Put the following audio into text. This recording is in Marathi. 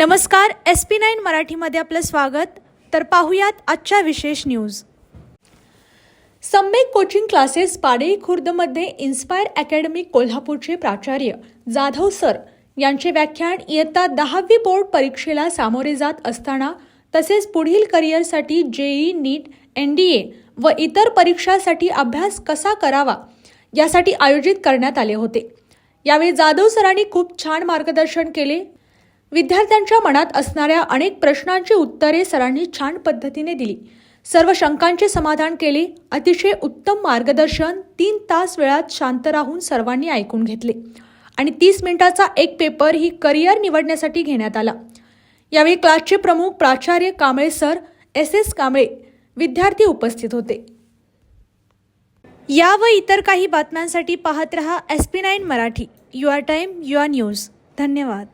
नमस्कार एस पी नाईन मराठीमध्ये आपलं स्वागत. तर पाहुयात आजच्या विशेष न्यूज. संबेक कोचिंग क्लासेस पाडेई खुर्दमध्ये इन्स्पायर अकॅडमी कोल्हापूरचे प्राचार्य जाधव सर यांचे व्याख्यान इयत्ता दहावी बोर्ड परीक्षेला सामोरे जात असताना तसेच पुढील करिअरसाठी JEE NEET N D A व इतर परीक्षासाठी अभ्यास कसा करावा यासाठी आयोजित करण्यात आले होते. यावेळी जाधव सरांनी खूप छान मार्गदर्शन केले. विद्यार्थ्यांच्या मनात असणाऱ्या अनेक प्रश्नांची उत्तरे सरांनी छान पद्धतीने दिली. सर्व शंकांचे समाधान केले. अतिशय उत्तम मार्गदर्शन तीन तास वेळात शांत राहून सर्वांनी ऐकून घेतले. आणि तीस मिनिटाचा एक पेपर ही करिअर निवडण्यासाठी घेण्यात आला. यावेळी क्लासचे प्रमुख प्राचार्य Kamble sir S S Kamble विद्यार्थी उपस्थित होते. या व इतर काही बातम्यांसाठी पाहत रहा S P nine Marathi. Your time your news. धन्यवाद.